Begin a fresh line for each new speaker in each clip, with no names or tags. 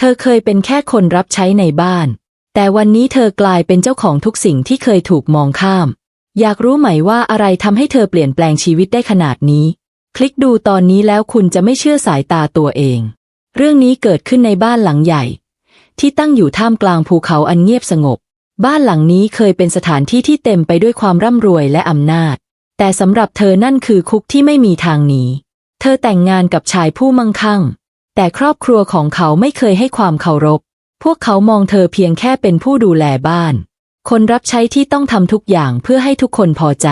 เธอเคยเป็นแค่คนรับใช้ในบ้าน แต่วันนี้เธอกลายเป็นเจ้าของทุกสิ่งที่เคยถูกมองข้าม อยากรู้ไหมว่าอะไรทำให้เธอเปลี่ยนแปลงชีวิตได้ขนาดนี้ คลิกดูตอนนี้แล้วคุณจะไม่เชื่อสายตาตัวเอง เรื่องนี้เกิดขึ้นในบ้านหลังใหญ่ ที่ตั้งอยู่ท่ามกลางภูเขาอันเงียบสงบ บ้านหลังนี้เคยเป็นสถานที่ที่เต็มไปด้วยความร่ำรวยและอำนาจ แต่สำหรับเธอนั่นคือคุกที่ไม่มีทางหนี เธอแต่งงานกับชายผู้มั่งคั่ง แต่ครอบครัวของเขาไม่เคยให้ความเคารพ พวกเขามองเธอเพียงแค่เป็นผู้ดูแลบ้าน คนรับใช้ที่ต้องทำทุกอย่างเพื่อให้ทุกคนพอใจ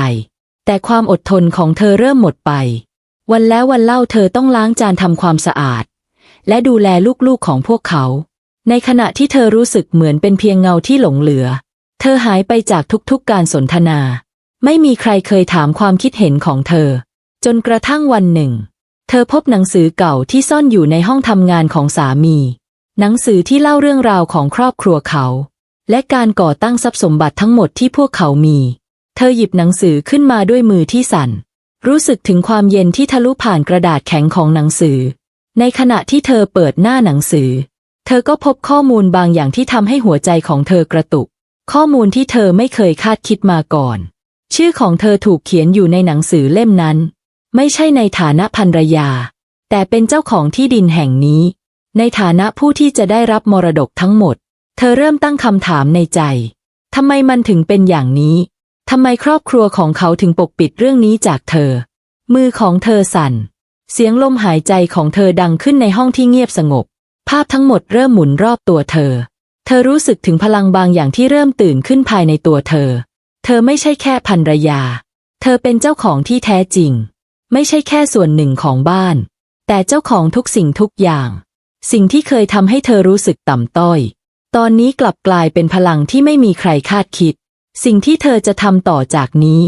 แต่ความอดทนของเธอเริ่มหมดไป วันแล้ววันเล่าเธอต้องล้างจานทำความสะอาด และดูแลลูกๆของพวกเขา ในขณะที่เธอรู้สึกเหมือนเป็นเพียงเงาที่หลงเหลือ เธอหายไปจากทุกๆการสนทนา ไม่มีใครเคยถามความคิดเห็นของเธอ จนกระทั่งวันหนึ่ง เธอพบหนังสือเก่าที่ซ่อนอยู่ในห้องทำงานของสามี หนังสือที่เล่าเรื่องราวของครอบครัวเขา และการก่อตั้งทรัพย์สมบัติทั้งหมดที่พวกเขามี เธอหยิบหนังสือขึ้นมาด้วยมือที่สั่น รู้สึกถึงความเย็นที่ทะลุผ่านกระดาษแข็งของหนังสือ ในขณะที่เธอเปิดหน้าหนังสือ เธอก็พบข้อมูลบางอย่างที่ทำให้หัวใจของเธอกระตุก ข้อมูลที่เธอไม่เคยคาดคิดมาก่อน ชื่อของเธอถูกเขียนอยู่ในหนังสือเล่มนั้น ไม่ใช่ในฐานะภรรยา แต่เป็นเจ้าของที่ดินแห่งนี้ ในฐานะผู้ที่จะได้รับมรดกทั้งหมด เธอเริ่มตั้งคำถามในใจทำไมมันถึงเป็นอย่างนี้ทำไมครอบครัวของเขาถึงปกปิดเรื่องนี้จากเธอ มือของเธอสั่น เสียงลมหายใจของเธอดังขึ้นในห้องที่เงียบสงบ ภาพทั้งหมดเริ่มหมุนรอบตัวเธอ เธอรู้สึกถึงพลังบางอย่างที่เริ่มตื่นขึ้นภายในตัวเธอ เธอไม่ใช่แค่ภรรยา เธอเป็นเจ้าของที่แท้จริง ไม่ใช่แค่ส่วนหนึ่งของบ้าน แต่เจ้าของทุกสิ่งทุกอย่าง สิ่งที่เคยทำให้เธอรู้สึกต่ำต้อย ตอนนี้กลับกลายเป็นพลังที่ไม่มีใครคาดคิด สิ่งที่เธอจะทำต่อจากนี้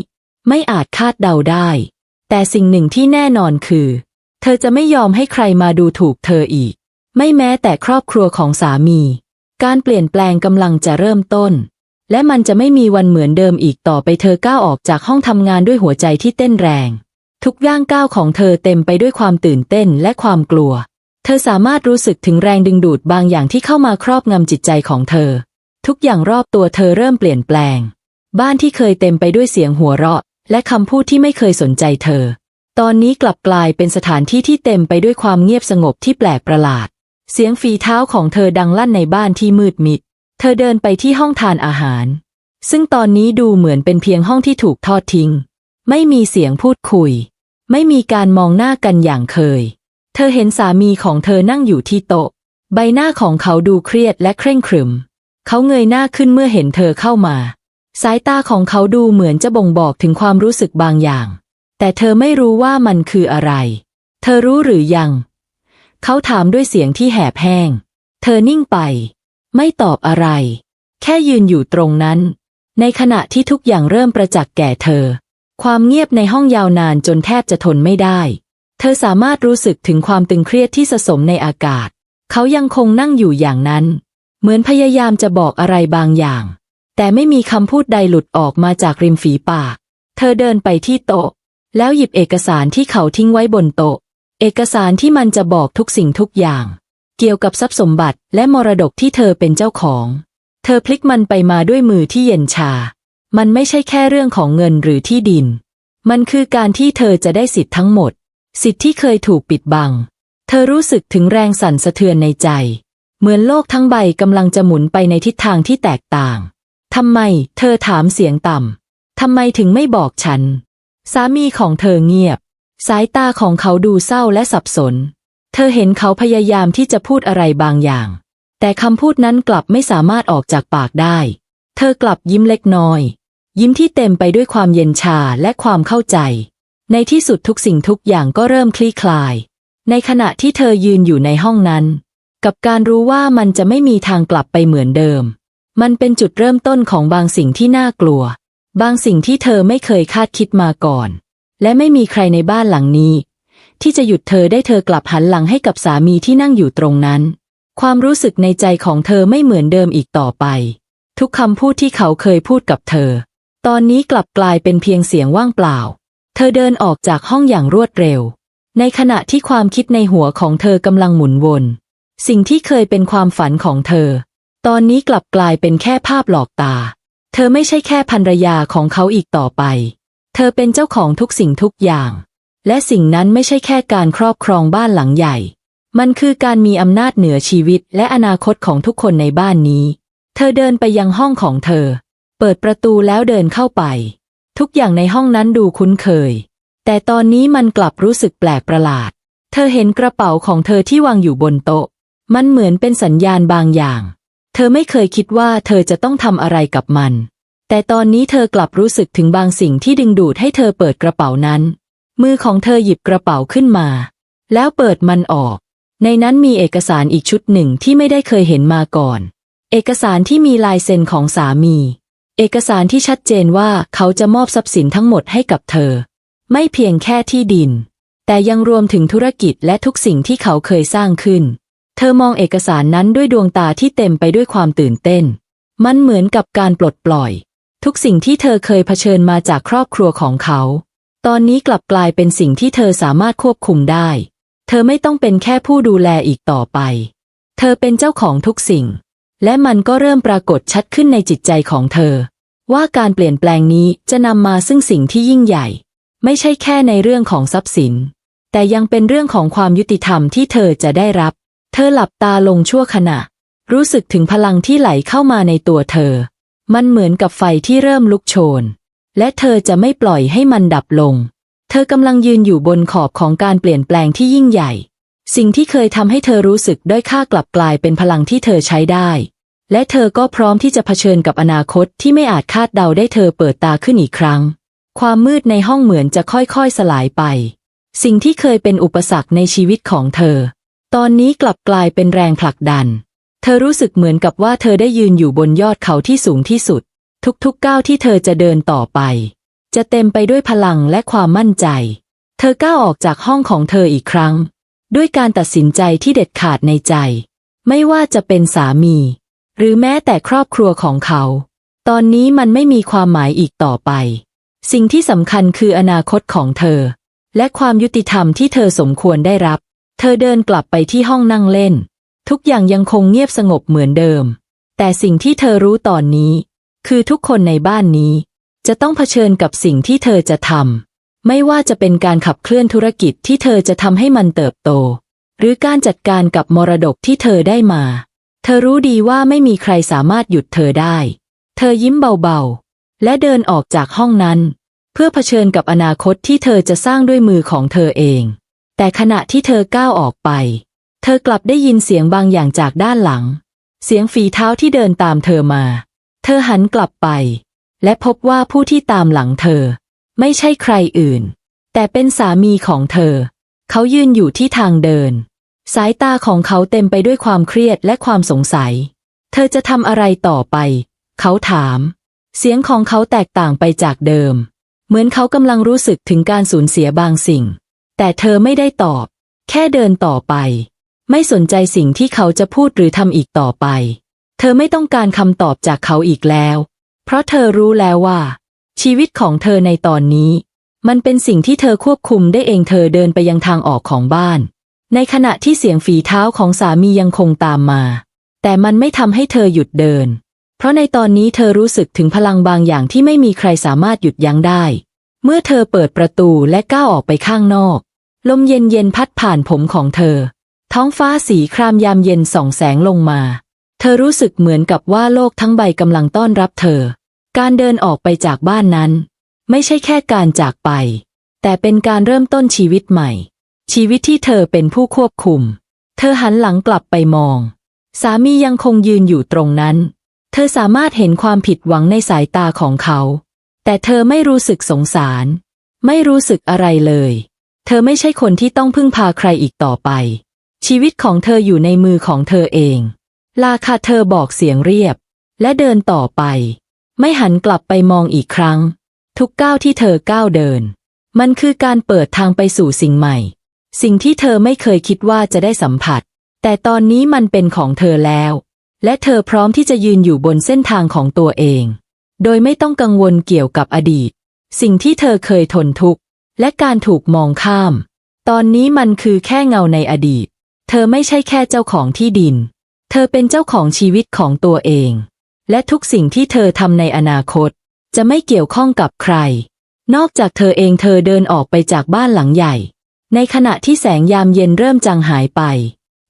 ไม่อาจคาดเดาได้ แต่สิ่งหนึ่งที่แน่นอนคือ เธอจะไม่ยอมให้ใครมาดูถูกเธออีก ไม่แม้แต่ครอบครัวของสามี การเปลี่ยนแปลงกำลังจะเริ่มต้นและมันจะไม่มีวันเหมือนเดิมอีกต่อไปเธอก้าวออกจากห้องทำงานด้วยหัวใจที่เต้นแรง ทุกย่างก้าวของเธอเต็มไปด้วยความตื่นเต้นและความกลัว เธอสามารถรู้สึกถึงแรงดึงดูดบางอย่างที่เข้ามาครอบงำจิตใจของเธอ ทุกอย่างรอบตัวเธอเริ่มเปลี่ยนแปลง บ้านที่เคยเต็มไปด้วยเสียงหัวเราะ และคำพูดที่ไม่เคยสนใจเธอ ตอนนี้กลับกลายเป็นสถานที่ที่เต็มไปด้วยความเงียบสงบที่แปลกประหลาด เสียงฝีเท้าของเธอดังลั่นในบ้านที่มืดมิด เธอเดินไปที่ห้องทานอาหาร ซึ่งตอนนี้ดูเหมือนเป็นเพียงห้องที่ถูกทอดทิ้ง ไม่มีเสียงพูดคุย ไม่มีการมองหน้ากันอย่างเคย เธอเห็นสามีของเธอนั่งอยู่ที่โต๊ะ ใบหน้าของเขาดูเครียดและเคร่งครึม เขาเงยหน้าขึ้นเมื่อเห็นเธอเข้ามา สายตาของเขาดูเหมือนจะบ่งบอกถึงความรู้สึกบางอย่าง แต่เธอไม่รู้ว่ามันคืออะไร เธอรู้หรือยัง เขาถามด้วยเสียงที่แหบแห้ง เธอนิ่งไป ไม่ตอบอะไร แค่ยืนอยู่ตรงนั้น ในขณะที่ทุกอย่างเริ่มประจักษ์แก่เธอ ความเงียบในห้องยาวนานจนแทบจะทนไม่ได้ เธอสามารถรู้สึกถึงความตึงเครียดที่สะสมในอากาศ เขายังคงนั่งอยู่อย่างนั้น เหมือนพยายามจะบอกอะไรบางอย่าง แต่ไม่มีคำพูดใดหลุดออกมาจากริมฝีปาก เธอเดินไปที่โต๊ะ แล้วหยิบเอกสารที่เขาทิ้งไว้บนโต๊ะ เอกสารที่มันจะบอกทุกสิ่งทุกอย่าง เกี่ยวกับทรัพย์สมบัติและมรดกที่เธอเป็นเจ้าของ เธอพลิกมันไปมาด้วยมือที่เย็นชา มันไม่ใช่แค่เรื่องของเงินหรือที่ดิน มันคือการที่เธอจะได้สิทธิ์ทั้งหมด สิทธิ์ที่เคยถูกปิดบัง เธอรู้สึกถึงแรงสั่นสะเทือนในใจ เหมือนโลกทั้งใบกำลังจะหมุนไปในทิศทางที่แตกต่าง ทำไม เธอถามเสียงต่ำ ทำไมถึงไม่บอกฉัน สามีของเธอเงียบ สายตาของเขาดูเศร้าและสับสน เธอเห็นเขาพยายามที่จะพูดอะไรบางอย่าง แต่คำพูดนั้นกลับไม่สามารถออกจากปากได้ เธอกลับยิ้มเล็กน้อย ยิ้มที่เต็มไปด้วยความเย็นชาและความเข้าใจ ในที่สุดทุกสิ่งทุกอย่างก็เริ่มคลี่คลาย ในขณะที่เธอยืนอยู่ในห้องนั้น กับการรู้ว่ามันจะไม่มีทางกลับไปเหมือนเดิม มันเป็นจุดเริ่มต้นของบางสิ่งที่น่ากลัว บางสิ่งที่เธอไม่เคยคาดคิดมาก่อน และไม่มีใครในบ้านหลังนี้ ที่จะหยุดเธอได้เธอกลับหันหลังให้กับสามีที่นั่งอยู่ตรงนั้น ความรู้สึกในใจของเธอไม่เหมือนเดิมอีกต่อไป ทุกคำพูดที่เขาเคยพูดกับเธอ ตอนนี้กลับกลายเป็นเพียงเสียงว่างเปล่า เธอเดินออกจากห้องอย่างรวดเร็ว ในขณะที่ความคิดในหัวของเธอกำลังหมุนวน สิ่งที่เคยเป็นความฝันของเธอ ตอนนี้กลับกลายเป็นแค่ภาพหลอกตา เธอไม่ใช่แค่ภรรยาของเขาอีกต่อไป เธอเป็นเจ้าของทุกสิ่งทุกอย่าง และสิ่งนั้นไม่ใช่แค่การครอบครองบ้านหลังใหญ่ มันคือการมีอำนาจเหนือชีวิตและอนาคตของทุกคนในบ้านนี้ เธอเดินไปยังห้องของเธอ เปิดประตูแล้วเดินเข้าไป ทุกอย่างในห้องนั้นดูคุ้นเคย แต่ตอนนี้มันกลับรู้สึกแปลกประหลาด เธอเห็นกระเป๋าของเธอที่วางอยู่บนโต๊ะ มันเหมือนเป็นสัญญาณบางอย่าง เธอไม่เคยคิดว่าเธอจะต้องทำอะไรกับมัน แต่ตอนนี้เธอกลับรู้สึกถึงบางสิ่งที่ดึงดูดให้เธอเปิดกระเป๋านั้น มือของเธอหยิบกระเป๋าขึ้นมา แล้วเปิดมันออก ในนั้นมีเอกสารอีกชุดหนึ่งที่ไม่ได้เคยเห็นมาก่อน เอกสารที่มีลายเซ็นของสามี เอกสารที่ชัดเจนว่าเขาจะมอบทรัพย์สินทั้งหมดให้กับเธอ ไม่เพียงแค่ที่ดิน แต่ยังรวมถึงธุรกิจและทุกสิ่งที่เขาเคยสร้างขึ้น เธอมองเอกสารนั้นด้วยดวงตาที่เต็มไปด้วยความตื่นเต้น มันเหมือนกับการปลดปล่อย ทุกสิ่งที่เธอเคยเผชิญมาจากครอบครัวของเขา ตอนนี้กลับกลายเป็นสิ่งที่เธอสามารถควบคุมได้ เธอไม่ต้องเป็นแค่ผู้ดูแลอีกต่อไป เธอเป็นเจ้าของทุกสิ่ง และมันก็เริ่มปรากฏชัดขึ้นในจิตใจของเธอ ว่าการเปลี่ยนแปลงนี้จะนำมาซึ่งสิ่งที่ยิ่งใหญ่ ไม่ใช่แค่ในเรื่องของทรัพย์สิน แต่ยังเป็นเรื่องของความยุติธรรมที่เธอจะได้รับ เธอหลับตาลงชั่วขณะ รู้สึกถึงพลังที่ไหลเข้ามาในตัวเธอ มันเหมือนกับไฟที่เริ่มลุกโชน และเธอจะไม่ปล่อยให้มันดับลง เธอกำลังยืนอยู่บนขอบของการเปลี่ยนแปลงที่ยิ่งใหญ่ สิ่งที่เคยทำให้เธอรู้สึกด้อยค่ากลับกลายเป็นพลังที่เธอใช้ได้ และเธอก็พร้อมที่จะเผชิญกับอนาคตที่ไม่อาจคาดเดาได้เธอเปิดตาขึ้นอีกครั้ง ความมืดในห้องเหมือนจะค่อยๆสลายไป สิ่งที่เคยเป็นอุปสรรคในชีวิตของเธอ ตอนนี้กลับกลายเป็นแรงผลักดัน เธอรู้สึกเหมือนกับว่าเธอได้ยืนอยู่บนยอดเขาที่สูงที่สุด ทุกๆก้าวที่เธอจะเดินต่อไป จะเต็มไปด้วยพลังและความมั่นใจ เธอก้าวออกจากห้องของเธออีกครั้ง ด้วยการตัดสินใจที่เด็ดขาดในใจ ไม่ว่าจะเป็นสามี หรือแม้แต่ครอบครัวของเขา ตอนนี้มันไม่มีความหมายอีกต่อไป สิ่งที่สำคัญคืออนาคตของเธอ และความยุติธรรมที่เธอสมควรได้รับ เธอเดินกลับไปที่ห้องนั่งเล่น ทุกอย่างยังคงเงียบสงบเหมือนเดิม แต่สิ่งที่เธอรู้ตอนนี้ คือทุกคนในบ้านนี้ จะต้องเผชิญกับสิ่งที่เธอจะทำ ไม่ว่าจะเป็นการขับเคลื่อนธุรกิจที่เธอจะทำให้มันเติบโต หรือการจัดการกับมรดกที่เธอได้มา เธอรู้ดีว่าไม่มีใครสามารถหยุดเธอได้ เธอยิ้มเบาๆ และเดินออกจากห้องนั้น เพื่อเผชิญกับอนาคตที่เธอจะสร้างด้วยมือของเธอเอง แต่ขณะที่เธอก้าวออกไป เธอกลับได้ยินเสียงบางอย่างจากด้านหลัง เสียงฝีเท้าที่เดินตามเธอมา เธอหันกลับไป และพบว่าผู้ที่ตามหลังเธอ ไม่ใช่ใครอื่น แต่เป็นสามีของเธอ เขายืนอยู่ที่ทางเดิน สายตาของเขาเต็มไปด้วยความเครียดและความสงสัย เธอจะทำอะไรต่อไป เขาถาม เสียงของเขาแตกต่างไปจากเดิม เหมือนเขากำลังรู้สึกถึงการสูญเสียบางสิ่ง แต่เธอไม่ได้ตอบ แค่เดินต่อไป ไม่สนใจสิ่งที่เขาจะพูดหรือทำอีกต่อไป เธอไม่ต้องการคำตอบจากเขาอีกแล้ว เพราะเธอรู้แล้วว่า ชีวิตของเธอในตอนนี้ มันเป็นสิ่งที่เธอควบคุมได้เองเธอเดินไปยังทางออกของบ้าน ในขณะที่เสียงฝีเท้าของสามียังคงตามมา แต่มันไม่ทำให้เธอหยุดเดิน เพราะในตอนนี้เธอรู้สึกถึงพลังบางอย่างที่ไม่มีใครสามารถหยุดยั้งได้ เมื่อเธอเปิดประตูและก้าวออกไปข้างนอก ลมเย็นเย็นๆพัดผ่านผมของเธอ ท้องฟ้าสีครามยามเย็นส่องแสงลงมา เธอรู้สึกเหมือนกับว่าโลกทั้งใบกำลังต้อนรับเธอ การเดินออกไปจากบ้านนั้น ไม่ใช่แค่การจากไป แต่เป็นการเริ่มต้นชีวิตใหม่ ชีวิตที่เธอเป็นผู้ควบคุม เธอหันหลังกลับไปมอง สามียังคงยืนอยู่ตรงนั้น เธอสามารถเห็นความผิดหวังในสายตาของเขา แต่เธอไม่รู้สึกสงสาร ไม่รู้สึกอะไรเลย เธอไม่ใช่คนที่ต้องพึ่งพาใครอีกต่อไป ชีวิตของเธออยู่ในมือของเธอเอง ลาคาเธอบอกเสียงเรียบ และเดินต่อไป ไม่หันกลับไปมองอีกครั้ง ทุกก้าวที่เธอก้าวเดิน มันคือการเปิดทางไปสู่สิ่งใหม่ สิ่งที่เธอไม่เคยคิดว่าจะได้สัมผัส แต่ตอนนี้มันเป็นของเธอแล้ว และเธอพร้อมที่จะยืนอยู่บนเส้นทางของตัวเอง โดยไม่ต้องกังวลเกี่ยวกับอดีต สิ่งที่เธอเคยทนทุกข์ และการถูกมองข้าม ตอนนี้มันคือแค่เงาในอดีต เธอไม่ใช่แค่เจ้าของที่ดิน เธอเป็นเจ้าของชีวิตของตัวเอง และทุกสิ่งที่เธอทำในอนาคต จะไม่เกี่ยวข้องกับใคร นอกจากเธอเองเธอเดินออกไปจากบ้านหลังใหญ่ ในขณะที่แสงยามเย็นเริ่มจางหายไป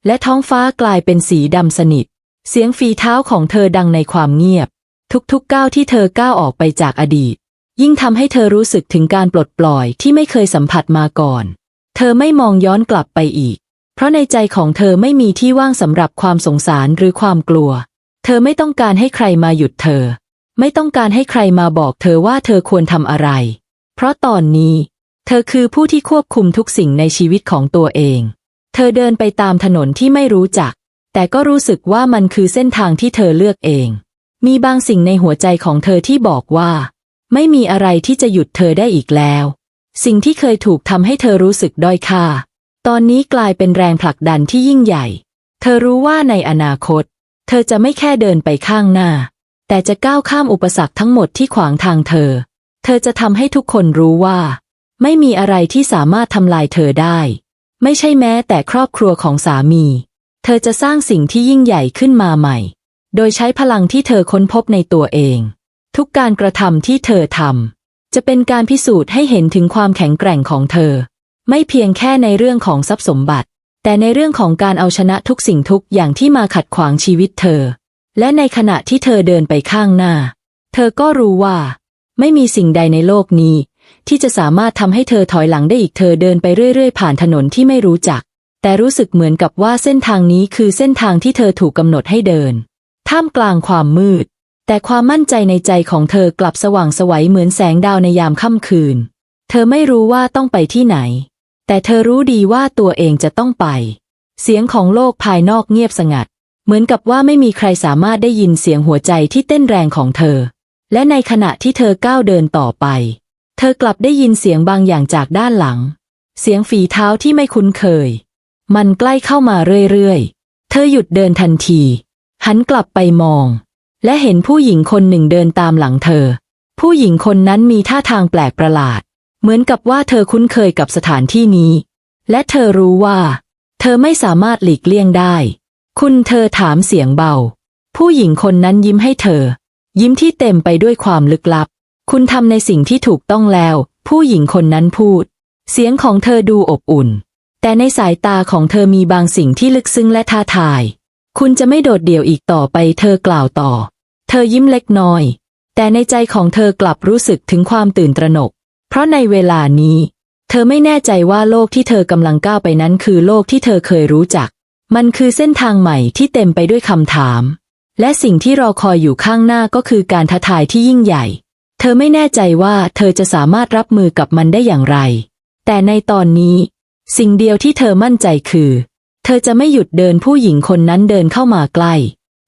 และท้องฟ้ากลายเป็นสีดำสนิท เสียงฝีเท้าของเธอดังในความเงียบ ทุกๆก้าวที่เธอก้าวออกไปจากอดีต ยิ่งทำให้เธอรู้สึกถึงการปลดปล่อยที่ไม่เคยสัมผัสมาก่อน เธอไม่มองย้อนกลับไปอีก เพราะในใจของเธอไม่มีที่ว่างสำหรับความสงสารหรือความกลัว เธอไม่ต้องการให้ใครมาหยุดเธอ ไม่ต้องการให้ใครมาบอกเธอว่าเธอควรทำอะไร เพราะตอนนี้ เธอคือผู้ที่ควบคุมทุกสิ่งในชีวิตของตัวเอง เธอเดินไปตามถนนที่ไม่รู้จัก แต่ก็รู้สึกว่ามันคือเส้นทางที่เธอเลือกเอง มีบางสิ่งในหัวใจของเธอที่บอกว่า ไม่มีอะไรที่จะหยุดเธอได้อีกแล้ว สิ่งที่เคยถูกทำให้เธอรู้สึกด้อยค่า ตอนนี้กลายเป็นแรงผลักดันที่ยิ่งใหญ่ เธอรู้ว่าในอนาคต เธอจะไม่แค่เดินไปข้างหน้า แต่จะก้าวข้ามอุปสรรคทั้งหมดที่ขวางทางเธอ เธอจะทำให้ทุกคนรู้ว่า ไม่มีอะไรที่สามารถทำลายเธอได้ ไม่ใช่แม้แต่ครอบครัวของสามี เธอจะสร้างสิ่งที่ยิ่งใหญ่ขึ้นมาใหม่ โดยใช้พลังที่เธอค้นพบในตัวเอง ทุกการกระทำที่เธอทำจะเป็นการพิสูจน์ให้เห็นถึงความแข็งแกร่งของเธอ ไม่เพียงแค่ในเรื่องของทรัพย์สมบัติ แต่ในเรื่องของการเอาชนะทุกสิ่งทุกอย่างที่มาขัดขวางชีวิตเธอ และในขณะที่เธอเดินไปข้างหน้า เธอก็รู้ว่า ไม่มีสิ่งใดในโลกนี้ ที่จะสามารถทำให้เธอถอยหลังได้อีกเธอเดินไปเรื่อยๆ ผ่านถนนที่ไม่รู้จัก แต่รู้สึกเหมือนกับว่าเส้นทางนี้คือเส้นทางที่เธอถูกกำหนดให้เดิน ท่ามกลางความมืด แต่ความมั่นใจในใจของเธอกลับสว่างไสวัยเหมือนแสงดาวในยามค่ำคืน เธอไม่รู้ว่าต้องไปที่ไหน แต่เธอรู้ดีว่าตัวเองจะต้องไป เสียงของโลกภายนอกเงียบสงัด เหมือนกับว่าไม่มีใครสามารถได้ยินเสียงหัวใจที่เต้นแรงของเธอ และในขณะที่เธอก้าวเดินต่อไป เธอกลับได้ยินเสียงบางอย่างจากด้านหลัง เสียงฝีเท้าที่ไม่คุ้นเคย มันใกล้เข้ามาเรื่อยๆ เธอหยุดเดินทันที หันกลับไปมอง และเห็นผู้หญิงคนหนึ่งเดินตามหลังเธอ ผู้หญิงคนนั้นมีท่าทางแปลกประหลาด เหมือนกับว่าเธอคุ้นเคยกับสถานที่นี้ และเธอรู้ว่า เธอไม่สามารถหลีกเลี่ยงได้ คุณเธอถามเสียงเบา ผู้หญิงคนนั้นยิ้มให้เธอ ยิ้มที่เต็มไปด้วยความลึกลับ คุณทำในสิ่งที่ถูกต้องแล้ว ผู้หญิงคนนั้นพูด เสียงของเธอดูอบอุ่น แต่ในสายตาของเธอมีบางสิ่งที่ลึกซึ้งและท้าทาย คุณจะไม่โดดเดี่ยวอีกต่อไปเธอกล่าวต่อ เธอยิ้มเล็กน้อย แต่ในใจของเธอกลับรู้สึกถึงความตื่นตระหนก เพราะในเวลานี้ เธอไม่แน่ใจว่าโลกที่เธอกำลังก้าวไปนั้นคือโลกที่เธอเคยรู้จัก มันคือเส้นทางใหม่ที่เต็มไปด้วยคำถาม และสิ่งที่รอคอยอยู่ข้างหน้าก็คือการท้าทายที่ยิ่งใหญ่ เธอไม่แน่ใจว่าเธอจะสามารถรับมือกับมันได้อย่างไร แต่ในตอนนี้ สิ่งเดียวที่เธอมั่นใจคือ เธอจะไม่หยุดเดินผู้หญิงคนนั้นเดินเข้ามาใกล้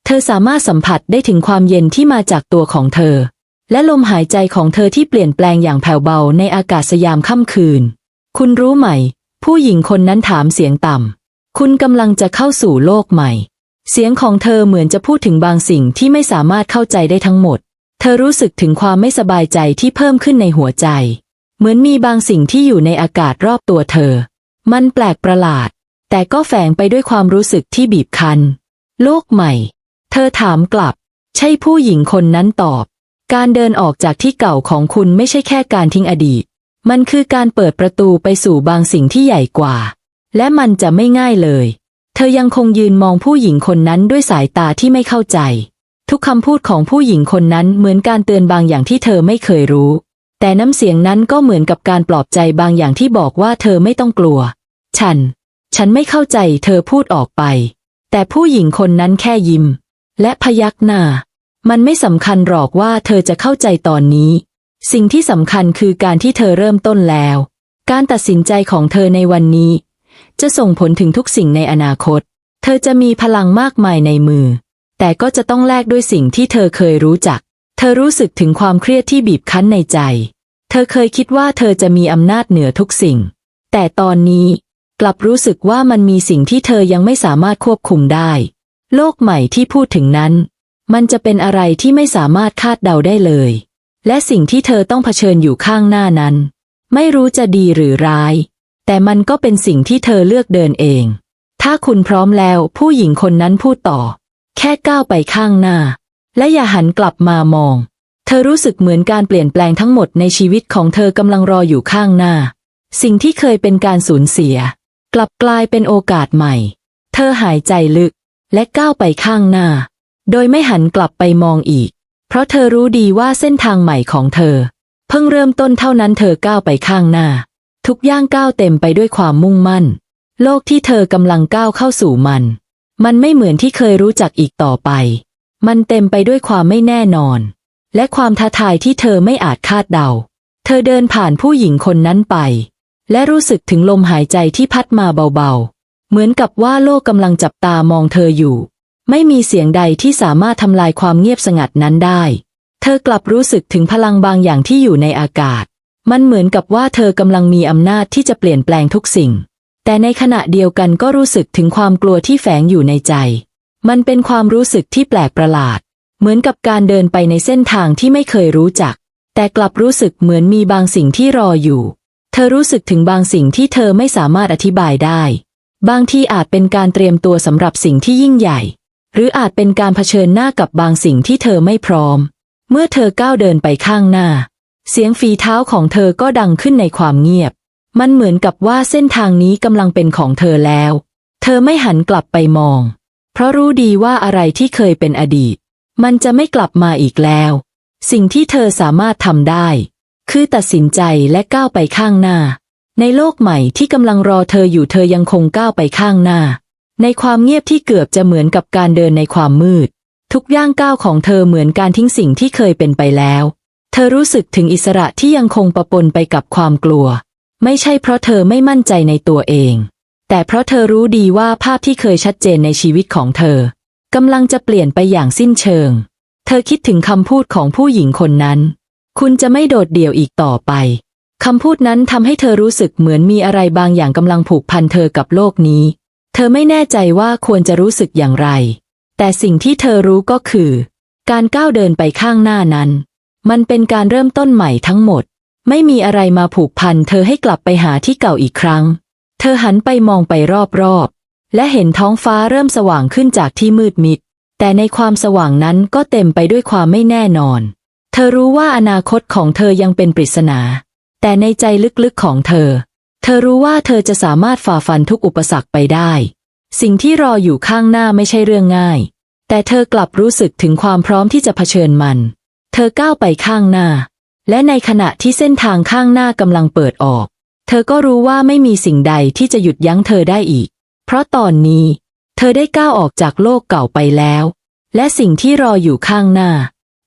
เธอสามารถสัมผัสได้ถึงความเย็นที่มาจากตัวของเธอ และลมหายใจของเธอที่เปลี่ยนแปลงอย่างแผ่วเบาในอากาศสยามค่ำคืน คุณรู้ไหม ผู้หญิงคนนั้นถามเสียงต่ำ คุณกำลังจะเข้าสู่โลกใหม่ เสียงของเธอเหมือนจะพูดถึงบางสิ่งที่ไม่สามารถเข้าใจได้ทั้งหมด เธอรู้สึกถึงความไม่สบายใจที่เพิ่มขึ้นในหัวใจ เหมือนมีบางสิ่งที่อยู่ในอากาศรอบตัวเธอ มันแปลกประหลาด แต่ก็แฝงไปด้วยความรู้สึกที่บีบคั้น โลกใหม่ เธอถามกลับ ใช่ผู้หญิงคนนั้นตอบ การเดินออกจากที่เก่าของคุณไม่ใช่แค่การทิ้งอดีต มันคือการเปิดประตูไปสู่บางสิ่งที่ใหญ่กว่า และมันจะไม่ง่ายเลย เธอยังคงยืนมองผู้หญิงคนนั้นด้วยสายตาที่ไม่เข้าใจ ทุกคำพูดของผู้หญิงคนนั้นเหมือนการเตือนบางอย่างที่เธอไม่เคยรู้ แต่น้ำเสียงนั้นก็เหมือนกับการปลอบใจบางอย่างที่บอกว่าเธอไม่ต้องกลัว ฉัน ฉันไม่เข้าใจเธอพูดออกไป แต่ผู้หญิงคนนั้นแค่ยิ้ม และพยักหน้า มันไม่สำคัญหรอกว่าเธอจะเข้าใจตอนนี้ สิ่งที่สำคัญคือการที่เธอเริ่มต้นแล้ว การตัดสินใจของเธอในวันนี้ จะส่งผลถึงทุกสิ่งในอนาคต เธอจะมีพลังมากมายในมือ แต่ก็จะต้องแลกด้วยสิ่งที่เธอเคยรู้จัก เธอรู้สึกถึงความเครียดที่บีบคั้นในใจ เธอเคยคิดว่าเธอจะมีอำนาจเหนือทุกสิ่ง แต่ตอนนี้กลับรู้สึกว่ามันมีสิ่งที่เธอยังไม่สามารถควบคุมได้ โลกใหม่ที่พูดถึงนั้น มันจะเป็นอะไรที่ไม่สามารถคาดเดาได้เลย และสิ่งที่เธอต้องเผชิญอยู่ข้างหน้านั้น ไม่รู้จะดีหรือร้าย แต่มันก็เป็นสิ่งที่เธอเลือกเดินเอง ถ้าคุณพร้อมแล้วผู้หญิงคนนั้นพูดต่อ แค่ก้าวไปข้างหน้า และอย่าหันกลับมามอง เธอรู้สึกเหมือนการเปลี่ยนแปลงทั้งหมดในชีวิตของเธอกำลังรออยู่ข้างหน้า สิ่งที่เคยเป็นการสูญเสีย กลับกลายเป็นโอกาสใหม่ เธอหายใจลึกและก้าวไปข้างหน้า โดยไม่หันกลับไปมองอีก เพราะเธอรู้ดีว่าเส้นทางใหม่ของเธอ เพิ่งเริ่มต้นเท่านั้นเธอก้าวไปข้างหน้า ทุกย่างก้าวเต็มไปด้วยความมุ่งมั่น โลกที่เธอกำลังก้าวเข้าสู่มัน มันไม่เหมือนที่เคยรู้จักอีกต่อไป มันเต็มไปด้วยความไม่แน่นอน และความท้าทายที่เธอไม่อาจคาดเดา เธอเดินผ่านผู้หญิงคนนั้นไป และรู้สึกถึงลมหายใจที่พัดมาเบาๆ เหมือนกับว่าโลกกำลังจับตามองเธออยู่ ไม่มีเสียงใดที่สามารถทำลายความเงียบสงัดนั้นได้ เธอกลับรู้สึกถึงพลังบางอย่างที่อยู่ในอากาศ มันเหมือนกับว่าเธอกำลังมีอำนาจที่จะเปลี่ยนแปลงทุกสิ่ง แต่ในขณะเดียวกันก็รู้สึกถึงความกลัวที่แฝงอยู่ในใจ มันเป็นความรู้สึกที่แปลกประหลาด เหมือนกับการเดินไปในเส้นทางที่ไม่เคยรู้จัก แต่กลับรู้สึกเหมือนมีบางสิ่งที่รออยู่ เธอรู้สึกถึงบางสิ่งที่เธอไม่สามารถอธิบายได้ บางทีอาจเป็นการเตรียมตัวสำหรับสิ่งที่ยิ่งใหญ่ หรืออาจเป็นการเผชิญหน้ากับบางสิ่งที่เธอไม่พร้อม เมื่อเธอก้าวเดินไปข้างหน้า เสียงฝีเท้าของเธอก็ดังขึ้นในความเงียบ มันเหมือนกับว่าเส้นทางนี้กำลังเป็นของเธอแล้ว เธอไม่หันกลับไปมอง เพราะรู้ดีว่าอะไรที่เคยเป็นอดีต มันจะไม่กลับมาอีกแล้ว สิ่งที่เธอสามารถทำได้ คือตัดสินใจและก้าวไปข้างหน้า ในโลกใหม่ที่กำลังรอเธออยู่เธอยังคงก้าวไปข้างหน้า ในความเงียบที่เกือบจะเหมือนกับการเดินในความมืด ทุกย่างก้าวของเธอเหมือนการทิ้งสิ่งที่เคยเป็นไปแล้ว เธอรู้สึกถึงอิสระที่ยังคงประปนไปกับความกลัว ไม่ใช่เพราะเธอไม่มั่นใจในตัวเอง แต่เพราะเธอรู้ดีว่าภาพที่เคยชัดเจนในชีวิตของเธอกำลังจะเปลี่ยนไปอย่างสิ้นเชิง เธอคิดถึงคำพูดของผู้หญิงคนนั้น คุณจะไม่โดดเดี่ยวอีกต่อไปคำพูดนั้นทำให้เธอรู้สึกเหมือนมีอะไรบางอย่างกำลังผูกพันเธอกับโลกนี้ ธอไม่แน่ใจว่าควรจะรู้สึกอย่างไร แต่สิ่งที่เธอรู้ก็คือ การก้าวเดินไปข้างหน้านั้น มันเป็นการเริ่มต้นใหม่ทั้งหมด ไม่มีอะไรมาผูกพันเธอให้กลับไปหาที่เก่าอีกครั้ง เธอหันไปมองไปรอบๆ และเห็นท้องฟ้าเริ่มสว่างขึ้นจากที่มืดมิด แต่ในความสว่างนั้นก็เต็มไปด้วยความไม่แน่นอน เธอรู้ว่าอนาคตของเธอยังเป็นปริศนา แต่ในใจลึกๆของเธอ เธอรู้ว่าเธอจะสามารถฝ่าฟันทุกอุปสรรคไปได้ สิ่งที่รออยู่ข้างหน้าไม่ใช่เรื่องง่าย แต่เธอกลับรู้สึกถึงความพร้อมที่จะเผชิญมัน เธอก้าวไปข้างหน้า และในขณะที่เส้นทางข้างหน้ากำลังเปิดออก เธอก็รู้ว่าไม่มีสิ่งใดที่จะหยุดยั้งเธอได้อีก เพราะตอนนี้ เธอได้ก้าวออกจากโลกเก่าไปแล้ว และสิ่งที่รออยู่ข้างหน้า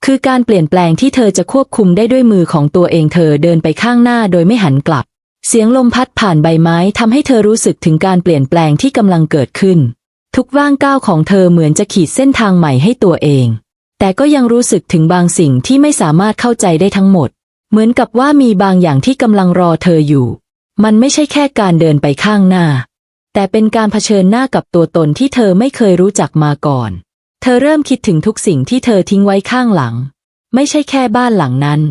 คือการเปลี่ยนแปลงที่เธอจะควบคุมได้ด้วยมือของตัวเองเธอเดินไปข้างหน้าโดยไม่หันกลับ เสียงลมพัดผ่านใบไม้ทำให้เธอรู้สึกถึงการเปลี่ยนแปลงที่กำลังเกิดขึ้น ทุกว่างก้าวของเธอเหมือนจะขีดเส้นทางใหม่ให้ตัวเอง แต่ก็ยังรู้สึกถึงบางสิ่งที่ไม่สามารถเข้าใจได้ทั้งหมด เหมือนกับว่ามีบางอย่างที่กำลังรอเธออยู่ มันไม่ใช่แค่การเดินไปข้างหน้า แต่เป็นการเผชิญหน้ากับตัวตนที่เธอไม่เคยรู้จักมาก่อน เธอเริ่มคิดถึงทุกสิ่งที่เธอทิ้งไว้ข้างหลัง ไม่ใช่แค่บ้านหลังนั้น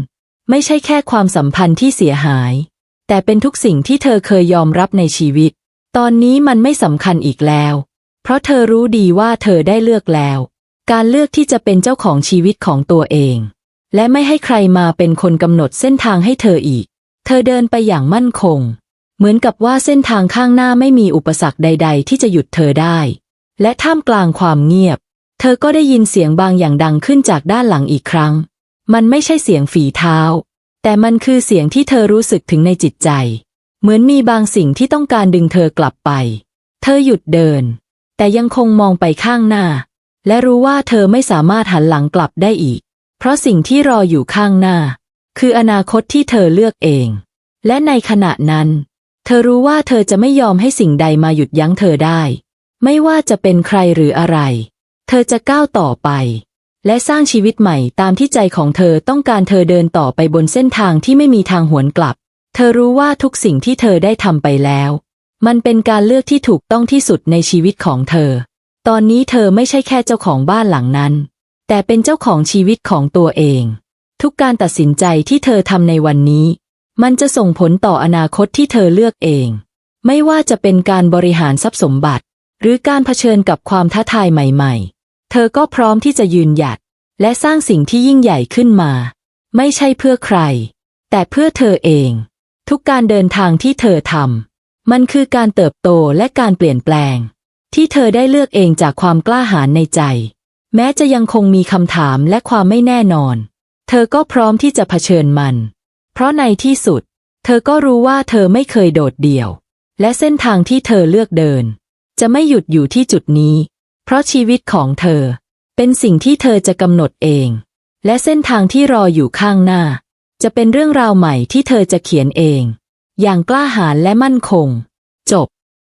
ไม่ใช่แค่ความสัมพันธ์ที่เสียหาย แต่เป็นทุกสิ่งที่เธอเคยยอมรับในชีวิต ตอนนี้มันไม่สำคัญอีกแล้ว เพราะเธอรู้ดีว่าเธอได้เลือกแล้ว การเลือกที่จะเป็นเจ้าของชีวิตของตัวเอง และไม่ให้ใครมาเป็นคนกำหนดเส้นทางให้เธออีก เธอเดินไปอย่างมั่นคง เหมือนกับว่าเส้นทางข้างหน้าไม่มีอุปสรรคใด ๆ ที่จะหยุดเธอได้ และท่ามกลางความเงียบ เธอก็ได้ยินเสียงบางอย่างดังขึ้นจากด้านหลังอีกครั้ง มันไม่ใช่เสียงฝีเท้า แต่มันคือเสียงที่เธอรู้สึกถึงในจิตใจ เหมือนมีบางสิ่งที่ต้องการดึงเธอกลับไป เธอหยุดเดิน แต่ยังคงมองไปข้างหน้า และรู้ว่าเธอไม่สามารถหันหลังกลับได้อีก เพราะสิ่งที่รออยู่ข้างหน้า คืออนาคตที่เธอเลือกเอง และในขณะนั้น เธอรู้ว่าเธอจะไม่ยอมให้สิ่งใดมาหยุดยั้งเธอได้ ไม่ว่าจะเป็นใครหรืออะไร เธอจะก้าวต่อไป และสร้างชีวิตใหม่ตามที่ใจของเธอต้องการเธอเดินต่อไปบนเส้นทางที่ไม่มีทางหวนกลับ เธอรู้ว่าทุกสิ่งที่เธอได้ทำไปแล้ว มันเป็นการเลือกที่ถูกต้องที่สุดในชีวิตของเธอ ตอนนี้เธอไม่ใช่แค่เจ้าของบ้านหลังนั้น แต่เป็นเจ้าของชีวิตของตัวเอง ทุกการตัดสินใจที่เธอทำในวันนี้ มันจะส่งผลต่ออนาคตที่เธอเลือกเอง ไม่ว่าจะเป็นการบริหารทรัพย์สมบัติ หรือการเผชิญกับความท้าทายใหม่ ๆ เธอก็พร้อมที่จะยืนหยัด และสร้างสิ่งที่ยิ่งใหญ่ขึ้นมา ไม่ใช่เพื่อใคร แต่เพื่อเธอเอง ทุกการเดินทางที่เธอทำมันคือการเติบโตและการเปลี่ยนแปลง ที่เธอได้เลือกเองจากความกล้าหาญในใจ แม้จะยังคงมีคำถามและความไม่แน่นอน เธอก็พร้อมที่จะเผชิญมัน เพราะในที่สุด เธอก็รู้ว่าเธอไม่เคยโดดเดี่ยว และเส้นทางที่เธอเลือกเดิน จะไม่หยุดอยู่ที่จุดนี้ เพราะชีวิตของเธอ เป็นสิ่งที่เธอจะกำหนดเอง และเส้นทางที่รออยู่ข้างหน้า จะเป็นเรื่องราวใหม่ที่เธอจะเขียนเอง อย่างกล้าหาญและมั่นคง จบ